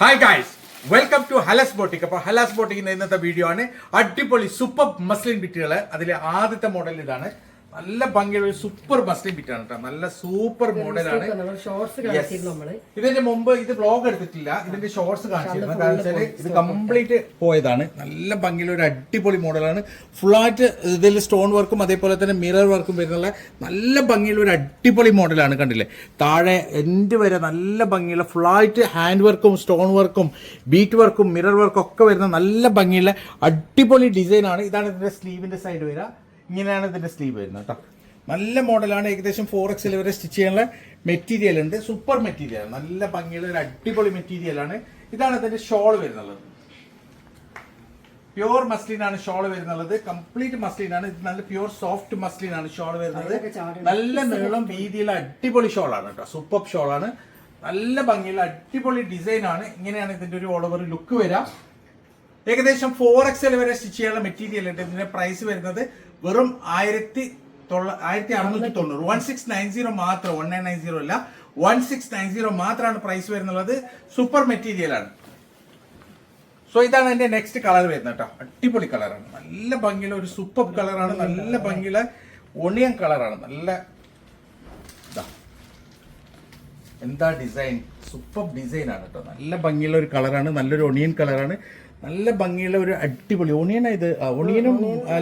Hi guys welcome to Halas boutique അപ്പോൾ ഹലാസ് ബോട്ടിക്കിന്റെ ഇന്നത്തെ video ആണ്. അടിപൊളി സൂപ്പർ മസ്ലിൻ ബിറ്റുകൾ അതിലെ ആദ്യത്തെ മോഡൽ ഇതാണ്. നല്ല ഭംഗിയുള്ള ഒരു സൂപ്പർ മസ്ലിൻ ബിറ്റാണ് കേട്ടോ നല്ല സൂപ്പർ മോഡലാണ് ഇതിന്റെ മുമ്പ് ഇത് വ്ലോഗ് എടുത്തിട്ടില്ല. ഇതിന്റെ ഷോർട്സ് കാണിച്ചിരുന്നു. കാരണം വെച്ചാൽ ഇത് കംപ്ലീറ്റ് പോയതാണ്. നല്ല ഭംഗിയുള്ള ഒരു അടിപൊളി മോഡലാണ് ഫുള്ളായിട്ട് ഇതിൽ സ്റ്റോൺ വർക്കും അതേപോലെ തന്നെ മിറർ വർക്കും വരുന്നുള്ള നല്ല ഭംഗിയുള്ള ഒരു അടിപൊളി മോഡലാണ് കണ്ടില്ലേ? താഴെ എൻഡ് വരെ നല്ല ഭംഗിയുള്ള ഫുള്ളായിട്ട് ഹാൻഡ് വർക്കും സ്റ്റോൺ വർക്കും ബീറ്റ് വർക്കും മിറർ വർക്കും ഒക്കെ വരുന്ന നല്ല ഭംഗിയുള്ള അടിപൊളി ഡിസൈനാണ് ഇതാണ് ഇതിന്റെ സ്ലീവിന്റെ സൈഡ് വരിക ഇങ്ങനെയാണ് ഇതിന്റെ സ്ലീവ് വരുന്നത് കേട്ടോ നല്ല മോഡലാണ് ഏകദേശം ഫോർ എക്സിൽ വരെ സ്റ്റിച്ച് ചെയ്യാനുള്ള മെറ്റീരിയൽ ഉണ്ട്. സൂപ്പർ മെറ്റീരിയൽ നല്ല ഭംഗിയുള്ള ഒരു അടിപൊളി മെറ്റീരിയലാണ് ഇതാണ് ഇതിന്റെ ഷോൾ വരുന്നത്. പ്യൂർ മസ്ലിൻ ആണ് ഷോൾ വരുന്നത്. കംപ്ലീറ്റ് മസ്ലിൻ ആണ്. ഇത് നല്ല പ്യൂർ സോഫ്റ്റ് മസ്ലിൻ ആണ് ഷോൾ വരുന്നത്. നല്ല നീളം വീതിയുള്ള അടിപൊളി ഷോൾ ആണ് കേട്ടോ സൂപ്പർ ഷോൾ ആണ്. നല്ല ഭംഗിയുള്ള അടിപൊളി ഡിസൈൻ ആണ്. ഇങ്ങനെയാണ് ഇതിന്റെ ഒരു ഓൾ ഓവർ ലുക്ക് വരാം. ഏകദേശം ഫോർ എക്സൽ വരെ സ്റ്റിച്ച് ചെയ്യാനുള്ള മെറ്റീരിയൽ ഉണ്ട്. ഇതിന്റെ പ്രൈസ് വരുന്നത് വെറും ആയിരത്തി തൊള്ള- ആയിരത്തി അറുന്നൂറ്റി തൊണ്ണൂറ്. വൺ സിക്സ് നയൻ സീറോ മാത്രം വൺ നയൻ നയൻ സീറോ അല്ല. വൺ സിക്സ് നയൻ സീറോ മാത്രമാണ് പ്രൈസ് വരുന്നുള്ളത്. സൂപ്പർ മെറ്റീരിയലാണ് സോ ഇതാണ് എന്റെ നെക്സ്റ്റ് കളർ വരുന്നത് കേട്ടോ. അടിപൊളി കളറാണ് നല്ല ഭംഗിയുള്ള ഒരു സൂപ്പർ കളറാണ് നല്ല ഭംഗിയുള്ള ഒണിയൻ കളറാണ് നല്ല. എന്താ ഡിസൈൻ സൂപ്പർ ഡിസൈൻ ആണ് കേട്ടോ. നല്ല ഭംഗിയുള്ള ഒരു കളറാണ് നല്ലൊരു ഒണിയൻ കളറാണ് നല്ല ഭംഗിയുള്ള ഒരു അടിപൊളി ഓണിയനാണ് ഇത്. ഓണിയനും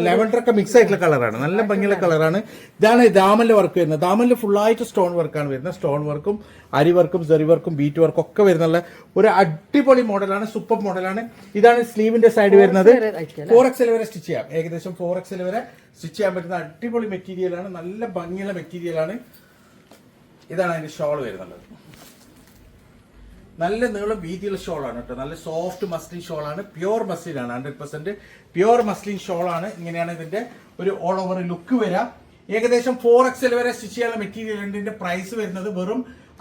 ലെവൻഡറൊക്കെ മിക്സ് ആയിട്ടുള്ള കളറാണ് നല്ല ഭംഗിയുള്ള കളറാണ് ഇതാണ് ദാമലിന്റെ വർക്ക് വരുന്നത്. ദാമലിൽ ഫുള്ളായിട്ട് സ്റ്റോൺ വർക്കാണ് വരുന്നത്. സ്റ്റോൺ വർക്കും അരി വർക്കും സെറി വർക്കും ബീറ്റ് വർക്കും ഒക്കെ വരുന്നുള്ള ഒരു അടിപൊളി മോഡലാണ് സൂപ്പർ മോഡലാണ് ഇതാണ് സ്ലീവിന്റെ സൈഡ് വരുന്നത്. ഫോർ എക്സ് എക്സൽ വരെ സ്റ്റിച്ച് ചെയ്യാം. ഏകദേശം ഫോർ എക്സൽ വരെ സ്റ്റിച്ച് ചെയ്യാൻ പറ്റുന്ന അടിപൊളി മെറ്റീരിയലാണ് നല്ല ഭംഗിയുള്ള മെറ്റീരിയലാണ് ഇതാണ് അതിന്റെ ഷോൾ വരുന്നത്. നല്ല നീളം വീതിയുള്ള ഷോളാണ് കേട്ടോ. നല്ല സോഫ്റ്റ് മസ്ലിൻ ഷോളാണ്. പ്യുവർ ആണ് ഹൺഡ്രഡ് പെർസെന്റ് പ്യുവർ മസ്ലിൻ ഷോളാണ്. ഇങ്ങനെയാണ് ഇതിന്റെ ഒരു ഓൾ ഓവർ ലുക്ക് വരാം. ഏകദേശം ഫോർ എക്സൽ വരെ സ്റ്റിച്ച് ചെയ്യാനുള്ള മെറ്റീരിയൽ ഉണ്ട്. ഇതിന്റെ പ്രൈസ് വരുന്നത് വെറും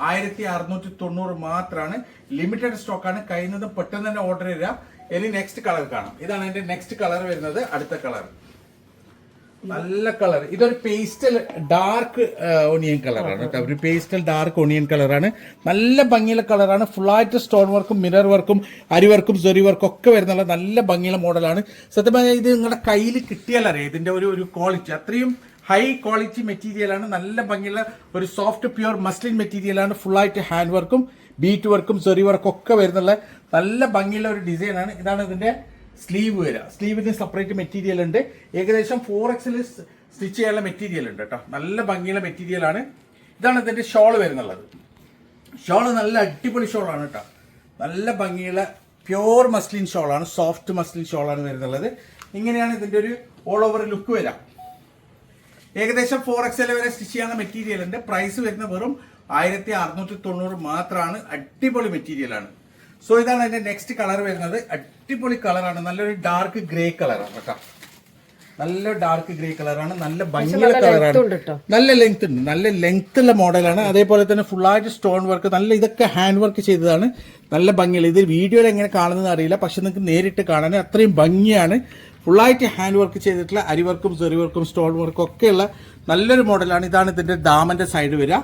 ആയിരത്തി അറുന്നൂറ്റി തൊണ്ണൂറ് മാത്രമാണ് ലിമിറ്റഡ് സ്റ്റോക്കാണ് കഴിയുന്നതും പെട്ടെന്ന് തന്നെ ഓർഡർ ചെയ്യുക ഇനി നെക്സ്റ്റ് കളർ കാണാം. ഇതാണ് എന്റെ നെക്സ്റ്റ് കളർ വരുന്നത്. അടുത്ത കളർ നല്ല കളർ ഇതൊരു പേസ്റ്റൽ ഡാർക്ക് ഒണിയൻ കളറാണ് ഒരു പേസ്റ്റൽ ഡാർക്ക് ഒണിയൻ കളറാണ് നല്ല ഭംഗിയുള്ള കളറാണ് ഫുള്ളായിട്ട് സ്റ്റോൺ വർക്കും മിറർ വർക്കും അരിവർക്കും സെറി വർക്കും ഒക്കെ വരുന്നുള്ള നല്ല ഭംഗിയുള്ള മോഡലാണ് സത്യം പറഞ്ഞാൽ ഇത് നിങ്ങളുടെ കയ്യിൽ കിട്ടിയാൽ അറിയാം. ഇതിന്റെ ഒരു ഒരു ക്വാളിറ്റി അത്രയും ഹൈ ക്വാളിറ്റി മെറ്റീരിയലാണ് നല്ല ഭംഗിയുള്ള ഒരു സോഫ്റ്റ് പ്യുവർ മസ്ലിൻ മെറ്റീരിയലാണ് ഫുള്ളായിട്ട് ഹാൻഡ് വർക്കും ബീറ്റ് വർക്കും സെറി വർക്കും ഒക്കെ വരുന്നുള്ള നല്ല ഭംഗിയുള്ള ഒരു ഡിസൈനാണ് ഇതാണ് ഇതിന്റെ സ്ലീവ് വരിക. സ്ലീവിന് സെപ്പറേറ്റ് മെറ്റീരിയൽ ഉണ്ട്. ഏകദേശം ഫോർ എക്സിൽ സ്റ്റിച്ച് ചെയ്യാനുള്ള മെറ്റീരിയൽ ഉണ്ട് കേട്ടോ. നല്ല ഭംഗിയുള്ള മെറ്റീരിയലാണ് ഇതാണ് ഇതിന്റെ ഷോൾ വരുന്നുള്ളത്. ഷോൾ നല്ല അടിപൊളി ഷോളാണ് കേട്ടോ. നല്ല ഭംഗിയുള്ള പ്യോർ മസ്ലിൻ ഷോളാണ് സോഫ്റ്റ് മസ്ലിൻ ഷോളാണ് വരുന്നുള്ളത്. ഇങ്ങനെയാണ് ഇതിന്റെ ഒരു ഓൾ ഓവർ ലുക്ക് വരാം ഏകദേശം ഫോർ എക്സ് വരെ സ്റ്റിച്ച് ചെയ്യാനുള്ള മെറ്റീരിയൽ ഉണ്ട്. പ്രൈസ് വരുന്ന വെറും ആയിരത്തി അറുന്നൂറ്റി തൊണ്ണൂറ് മാത്രമാണ്. അടിപൊളി മെറ്റീരിയൽ ആണ്. സോ ഇതാണ് അതിന്റെ നെക്സ്റ്റ് കളർ വരുന്നത്. അടിപൊളി കളറാണ് നല്ലൊരു ഡാർക്ക് ഗ്രേ കളറാണ് കേട്ടോ. നല്ല ഡാർക്ക് ഗ്രേ കളറാണ് നല്ല ഭംഗിയുള്ള കളറാണ് നല്ല ലെങ്ത് ഉണ്ട്. നല്ല ലെങ്ത് ഉള്ള മോഡലാണ് അതേപോലെ തന്നെ ഫുള്ളായിട്ട് സ്റ്റോൺ വർക്ക് നല്ല ഇതൊക്കെ ഹാൻഡ് വർക്ക് ചെയ്തതാണ്. നല്ല ഭംഗിയുള്ള ഇത് വീഡിയോയിൽ എങ്ങനെ കാണുന്നത് അറിയില്ല. പക്ഷെ നിങ്ങൾക്ക് നേരിട്ട് കാണാൻ അത്രയും ഭംഗിയാണ്. ഫുള്ളായിട്ട് ഹാൻഡ് വർക്ക് ചെയ്തിട്ടുള്ള അരിവർക്കും സെറി വർക്കും സ്റ്റോൺ വർക്കും ഒക്കെയുള്ള നല്ലൊരു മോഡലാണ് ഇതാണ് ഇതിന്റെ ദാമന്റെ സൈഡ് വരിക.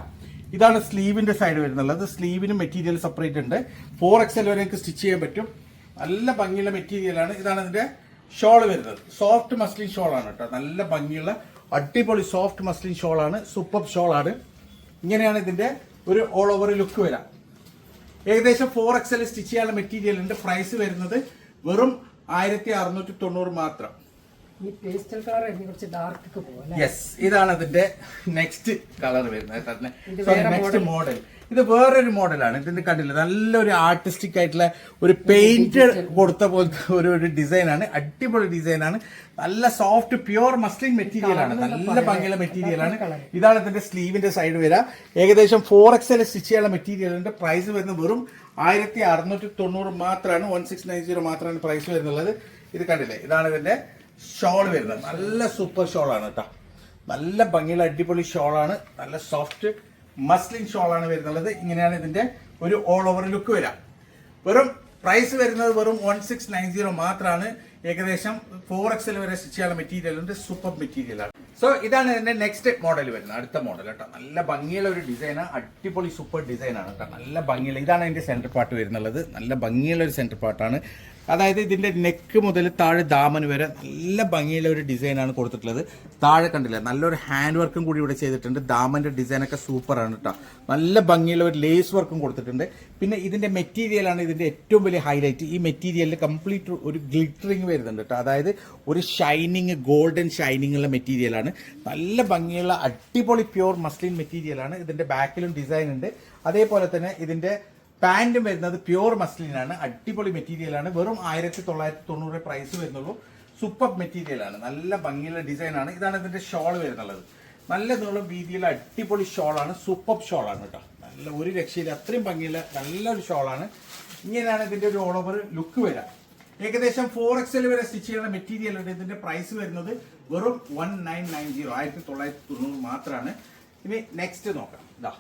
ഇതാണ് സ്ലീവിന്റെ സൈഡ് വരുന്നുള്ളത് സ്ലീവിന് മെറ്റീരിയൽ സെപ്പറേറ്റ് ഉണ്ട്. ഫോർ എക്സൽ വരെയൊക്കെ സ്റ്റിച്ച് ചെയ്യാൻ പറ്റും. നല്ല ഭംഗിയുള്ള മെറ്റീരിയലാണ് ഇതാണ് ഇതിന്റെ ഷോൾ വരുന്നത്. സോഫ്റ്റ് മസ്ലിൻ ഷോൾ ആണ് കേട്ടോ. നല്ല ഭംഗിയുള്ള അടിപൊളി സോഫ്റ്റ് മസ്ലിൻ ഷോൾ ആണ്. സൂപ്പർ ഷോൾ ആണ്. ഇങ്ങനെയാണ് ഇതിന്റെ ഒരു ഓൾ ഓവർ ലുക്ക് വരാം ഏകദേശം ഫോർ എക്സൽ സ്റ്റിച്ച് ചെയ്യാനുള്ള മെറ്റീരിയൽ ഉണ്ട്. പ്രൈസ് വരുന്നത് വെറും ആയിരത്തി അറുന്നൂറ്റി തൊണ്ണൂറ് മാത്രം. ഈ പേസ്റ്റൽ കളർ കുറച്ച് ഡാർക്ക് യെസ് ഇതാണ് അതിന്റെ നെക്സ്റ്റ് കളർ വരുന്നത് നെക്സ്റ്റ് മോഡൽ ഇത് വേറൊരു മോഡലാണ് ഇതിന്റെ കണ്ടില്ല? നല്ലൊരു ആർട്ടിസ്റ്റിക് ആയിട്ടുള്ള ഒരു പെയിന്റ് കൊടുത്ത പോലത്തെ ഒരു ഒരു ഡിസൈനാണ് അടിപൊളി ഡിസൈനാണ് നല്ല സോഫ്റ്റ് പ്യുവർ മസ്ലിൻ മെറ്റീരിയൽ ആണ്. നല്ല ഭംഗിയുള്ള മെറ്റീരിയൽ ആണ്. ഇതാണ് ഇതിന്റെ സ്ലീവിന്റെ സൈഡ് വരിക. ഏകദേശം ഫോർ എക്സ് സ്റ്റിച്ച് ചെയ്യാനുള്ള മെറ്റീരിയലിന്റെ പ്രൈസ് വരുന്നത് വെറും ആയിരത്തി അറുന്നൂറ്റി തൊണ്ണൂറ് മാത്രമാണ്. വൺ സിക്സ് നയൻ സീറോ മാത്രമാണ് പ്രൈസ് വരുന്നുള്ളത്. ഇത് കണ്ടില്ലേ? ഇതാണ് ഇതിന്റെ ഷോൾ വരുന്നത്. നല്ല സൂപ്പർ ഷോളാണ് കേട്ടോ നല്ല ഭംഗിയുള്ള അടിപൊളി ഷോളാണ് നല്ല സോഫ്റ്റ് മസ്ലിൻ ഷോളാണ് വരുന്നത്. ഇങ്ങനെയാണ് ഇതിന്റെ ഒരു ഓൾ ഓവർ ലുക്ക് വരാം. വെറും പ്രൈസ് വരുന്നത് വെറും വൺ സിക്സ് നയൻ സീറോ മാത്രമാണ് ഏകദേശം ഫോർ എക്സൽ വരെ സ്റ്റിച്ച് ചെയ്യാനുള്ള മെറ്റീരിയൽ ഉണ്ട്. സൂപ്പർ മെറ്റീരിയലാണ് സോ ഇതാണ് ഇതിന്റെ നെക്സ്റ്റ് മോഡൽ വരുന്നത്. അടുത്ത മോഡൽ കേട്ടോ നല്ല ഭംഗിയുള്ള ഒരു ഡിസൈനാണ് അടിപൊളി സൂപ്പർ ഡിസൈനാണ് കേട്ടോ നല്ല ഭംഗിയുള്ള ഇതാണ് അതിന്റെ സെന്റർ പാർട്ട് വരുന്നുള്ളത്. നല്ല ഭംഗിയുള്ള ഒരു സെന്റർ പാർട്ടാണ് അതായത് ഇതിന്റെ നെക്ക് മുതൽ താഴെ ദാമന് വരെ നല്ല ഭംഗിയുള്ള ഒരു ഡിസൈനാണ് കൊടുത്തിട്ടുള്ളത്. താഴെ കണ്ടില്ല നല്ലൊരു ഹാൻഡ് വർക്കും കൂടി ഇവിടെ ചെയ്തിട്ടുണ്ട്. ദാമന്റെ ഡിസൈനൊക്കെ സൂപ്പറാണ് കേട്ടോ നല്ല ഭംഗിയുള്ള ഒരു ലേസ് വർക്കും കൊടുത്തിട്ടുണ്ട്. പിന്നെ ഇതിന്റെ മെറ്റീരിയലാണ് ഇതിന്റെ ഏറ്റവും വലിയ ഹൈലൈറ്റ് ഈ മെറ്റീരിയലിൽ കംപ്ലീറ്റ് ഒരു ഗ്ലിറ്ററിങ് വരുന്നുണ്ട് കേട്ടോ അതായത് ഒരു ഷൈനിങ് ഗോൾഡൻ ഷൈനിങ് ഉള്ള മെറ്റീരിയലാണ് നല്ല ഭംഗിയുള്ള അടിപൊളി പ്യൂർ മസ്ലിൻ മെറ്റീരിയലാണ് ഇതിന്റെ ബാക്കിലും ഡിസൈൻ ഉണ്ട്. അതേപോലെ തന്നെ ഇതിന്റെ പാന്റും വരുന്നത് പ്യൂർ മസ്ലിനാണ്. അടിപൊളി മെറ്റീരിയലാണ്. വെറും ആയിരത്തി തൊള്ളായിരത്തി തൊണ്ണൂറ് പ്രൈസ് വരുന്നുള്ളൂ സൂപ്പർ മെറ്റീരിയലാണ് നല്ല ഭംഗിയുള്ള ഡിസൈനാണ് ഇതാണ് ഇതിന്റെ ഷോൾ വരുന്നുള്ളത്. നല്ല നീളം വീതിയുള്ള അടിപൊളി ഷോളാണ് സൂപ്പർ ഷോളാണ് കേട്ടോ. നല്ല ഒരു രക്ഷയില്ല. അത്രയും ഭംഗിയുള്ള നല്ലൊരു ഷോളാണ് ഇങ്ങനെയാണ് ഇതിന്റെ ഒരു ഓൾ ഓവർ ലുക്ക് വരാം ഏകദേശം ഫോർ എക്സൽ വരെ സ്റ്റിച്ച് ചെയ്യുന്ന മെറ്റീരിയൽ ഉണ്ട് ഇതിന്റെ പ്രൈസ് വരുന്നത്. വെറും വൺ നയൻ നയൻ സീറോ ആയിരത്തി തൊള്ളായിരത്തി തൊണ്ണൂറ് മാത്രമാണ് ഇനി നെക്സ്റ്റ് നോക്കാം. ഇതാ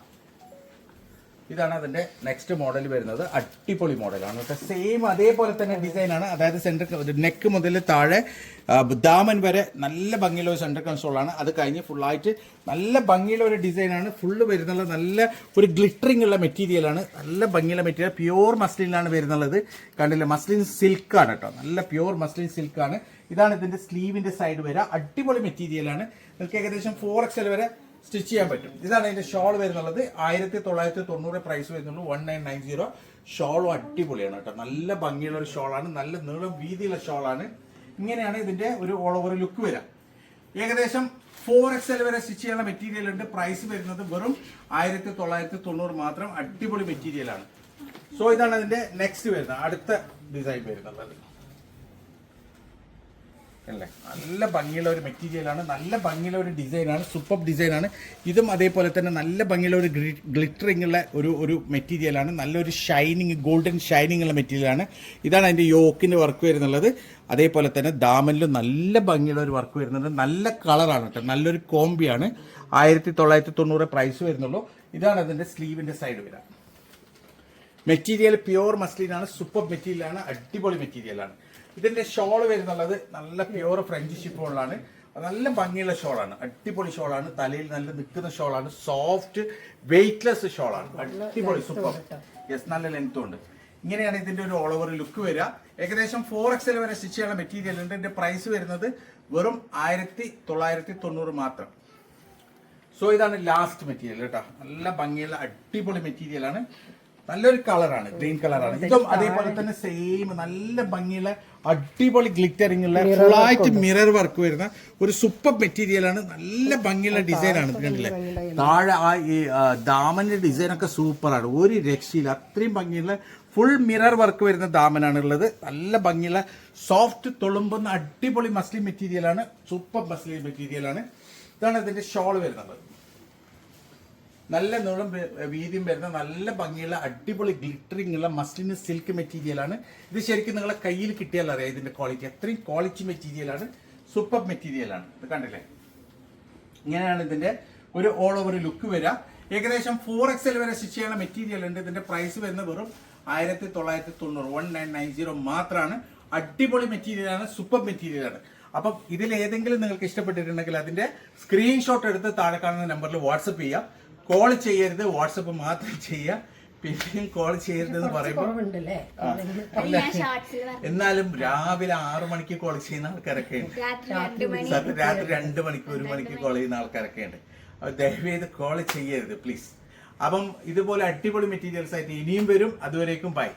ഇതാണ് അതിന്റെ നെക്സ്റ്റ് മോഡൽ വരുന്നത്. അടിപൊളി മോഡലാണ് കേട്ടോ. സെയിം അതേപോലെ തന്നെ ഡിസൈൻ ആണ്. അതായത് സെന്റർ നെക്ക് മുതൽ താഴെ ദാമൻ വരെ നല്ല ഭംഗിയുള്ള ഒരു സെന്റർ ആണ്. അത് കഴിഞ്ഞ് ഫുള്ളായിട്ട് നല്ല ഭംഗിയുള്ള ഒരു ഡിസൈനാണ് ഫുള്ള് വരുന്നുള്ള നല്ല ഒരു ഗ്ലിറ്ററിംഗ് ഉള്ള മെറ്റീരിയലാണ് നല്ല ഭംഗിയുള്ള മെറ്റീരിയൽ പ്യൂർ മസ്ലിനാണ് വരുന്നുള്ളത്. കണ്ടില്ലേ? മസ്ലിൻ സിൽക്കാണ് കേട്ടോ. നല്ല പ്യൂർ മസ്ലിൻ സിൽക്കാണ് ഇതാണ് ഇതിന്റെ സ്ലീവിന്റെ സൈഡ് വരെ. അടിപൊളി മെറ്റീരിയലാണ് നിങ്ങൾക്ക് ഏകദേശം ഫോർ എക്സൽ വരെ സ്റ്റിച്ച് ചെയ്യാൻ പറ്റും. ഇതാണ് അതിന്റെ ഷോൾ വരുന്നുള്ളത്. ആയിരത്തി തൊള്ളായിരത്തി തൊണ്ണൂറ് പ്രൈസ് വരുന്നുള്ളൂ വൺ നയൻ നയൻ സീറോ ഷോളും അടിപൊളിയാണ് കേട്ടോ. നല്ല ഭംഗിയുള്ള ഒരു ഷോളാണ്. നല്ല നീളം വീതിയുള്ള ഷോളാണ്. ഇങ്ങനെയാണ് ഇതിന്റെ ഒരു ഓൾ ഓവർ ലുക്ക് വരാം. ഏകദേശം ഫോർ എക്സ് എൽ വരെ സ്റ്റിച്ച് ചെയ്യാനുള്ള മെറ്റീരിയൽ ഉണ്ട്. പ്രൈസ് വരുന്നത് വെറും ആയിരത്തി തൊള്ളായിരത്തി തൊണ്ണൂറ് മാത്രം അടിപൊളി മെറ്റീരിയലാണ് സോ ഇതാണ് അതിന്റെ നെക്സ്റ്റ് വരുന്നത്. അടുത്ത ഡിസൈൻ വരുന്നുള്ളത്. അല്ലേ? നല്ല ഭംഗിയുള്ള ഒരു മെറ്റീരിയലാണ് നല്ല ഭംഗിയുള്ള ഒരു ഡിസൈനാണ് സൂപ്പർ ഡിസൈനാണ്. ഇതും അതേപോലെ തന്നെ നല്ല ഭംഗിയുള്ള ഒരു ഗ്ലിറ്ററിംഗ് ഉള്ള ഒരു ഒരു മെറ്റീരിയലാണ്. നല്ലൊരു ഷൈനിങ് ഗോൾഡൻ ഷൈനിങ് ഉള്ള മെറ്റീരിയലാണ്. ഇതാണ് അതിന്റെ യോക്കിന്റെ വർക്ക് വരുന്നുള്ളത്. അതേപോലെ തന്നെ ദാമനിലും നല്ല ഭംഗിയുള്ള ഒരു വർക്ക് വരുന്നുണ്ട്. നല്ല കളറാണ് കേട്ടോ. നല്ലൊരു കോമ്പിയാണ്. ആയിരത്തി തൊള്ളായിരത്തി തൊണ്ണൂറ് പ്രൈസ് വരുന്നുള്ളൂ. ഇതാണ് അതിന്റെ സ്ലീവിന്റെ സൈഡ് വരാം. മെറ്റീരിയൽ പ്യുവർ മസ്ലിനാണ് സൂപ്പർ മെറ്റീരിയലാണ് അടിപൊളി മെറ്റീരിയലാണ് ഇതിന്റെ ഷോൾ വരുന്നുള്ളത് നല്ല പ്യുവർ ഫ്രഞ്ച് ഷിപ്പുകളാണ് നല്ല ഭംഗിയുള്ള ഷോളാണ്. അടിപൊളി ഷോളാണ്. തലയിൽ നല്ല നിൽക്കുന്ന ഷോളാണ്. സോഫ്റ്റ് വെയിറ്റ്ലെസ് ഷോളാണ്. അടിപൊളി സൂപ്പർ യെസ് നല്ല ലെങ്ത്തും ഉണ്ട്. ഇങ്ങനെയാണ് ഇതിന്റെ ഒരു ഓൾ ഓവർ ലുക്ക് വരിക. ഏകദേശം ഫോർ എക്സൽ വരെ സ്റ്റിച്ച് ചെയ്യാനുള്ള മെറ്റീരിയൽ ഉണ്ട്. ഇതിന്റെ പ്രൈസ് വരുന്നത് വെറും ആയിരത്തി തൊള്ളായിരത്തി തൊണ്ണൂറ് മാത്രം. സോ ഇതാണ് ലാസ്റ്റ് മെറ്റീരിയൽ കേട്ടോ. നല്ല ഭംഗിയുള്ള അടിപൊളി മെറ്റീരിയൽ ആണ്. നല്ലൊരു കളറാണ് ഗ്രീൻ കളറാണ് ഇതും അതേപോലെ തന്നെ സെയിം നല്ല ഭംഗിയുള്ള അടിപൊളി ഗ്ലിറ്ററിംഗ് ഉള്ള ഫുള്ളായിട്ട് മിറർ വർക്ക് വരുന്ന ഒരു സൂപ്പർ മെറ്റീരിയലാണ് നല്ല ഭംഗിയുള്ള ഡിസൈനാണ് ആണ് കണ്ടില്ലേ? താഴെ ആ ഈ ദാമന്റെ ഡിസൈൻ ഒക്കെ സൂപ്പറാണ് ഒരു രക്ഷയില്ല. അത്രയും ഭംഗിയുള്ള ഫുൾ മിറർ വർക്ക് വരുന്ന ദാമനാണ് ഉള്ളത്. നല്ല ഭംഗിയുള്ള സോഫ്റ്റ് തുളുമ്പുന്ന അടിപൊളി മസ്ലി മെറ്റീരിയലാണ് സൂപ്പർ മസ്ലി മെറ്റീരിയലാണ് ഇതാണ് ഇതിന്റെ ഷോൾ വരുന്നത്. നല്ല നീളം വീതിയും വരുന്ന നല്ല ഭംഗിയുള്ള അടിപൊളി ഗ്ലിറ്ററിംഗ് ഉള്ള മസ്ലിന് സിൽക്ക് മെറ്റീരിയലാണ് ഇത് ശരിക്കും നിങ്ങളെ കയ്യിൽ കിട്ടിയാൽ അറിയാം ഇതിന്റെ ക്വാളിറ്റി അത്രയും ക്വാളിറ്റി മെറ്റീരിയലാണ് സൂപ്പർ മെറ്റീരിയലാണ് ഇത് കണ്ടില്ലേ? ഇങ്ങനെയാണ് ഇതിന്റെ ഒരു ഓൾ ഓവർ ലുക്ക് വരിക ഏകദേശം ഫോർ എക്സൽ വരെ സ്റ്റിച്ച് ചെയ്യുന്ന മെറ്റീരിയൽ ഉണ്ട്. ഇതിന്റെ പ്രൈസ് വരുന്നത് വെറും ആയിരത്തി തൊള്ളായിരത്തി തൊണ്ണൂറ് വൺ നയൻ നയൻ സീറോ മാത്രമാണ് അടിപൊളി മെറ്റീരിയലാണ് സൂപ്പർ മെറ്റീരിയലാണ് അപ്പം ഇതിൽ ഏതെങ്കിലും നിങ്ങൾക്ക് ഇഷ്ടപ്പെട്ടിട്ടുണ്ടെങ്കിൽ അതിന്റെ സ്ക്രീൻഷോട്ട് എടുത്ത് താഴെ കാണുന്ന നമ്പറിൽ വാട്സപ്പ് ചെയ്യാം. കോൾ ചെയ്യരുത് വാട്സപ്പ് മാത്രം ചെയ്യുക. പിന്നെയും കോൾ ചെയ്യരുതെന്ന് പറയുമ്പോൾ എന്നാലും രാവിലെ ആറു മണിക്ക് കോൾ ചെയ്യുന്ന ആൾക്കാരൊക്കെ ഉണ്ട്. രാത്രി രണ്ട് രാത്രി രണ്ട് മണിക്ക് ഒരു മണിക്ക് കോൾ ചെയ്യുന്ന ആൾക്കാരൊക്കെ ഉണ്ട്. അപ്പൊ ദയവേത് കോൾ ചെയ്യരുത് പ്ലീസ് അപ്പം ഇതുപോലെ അടിപൊളി മെറ്റീരിയൽസ് ആയിട്ട് ഇനിയും വരും. അതുവരേക്കും ബൈ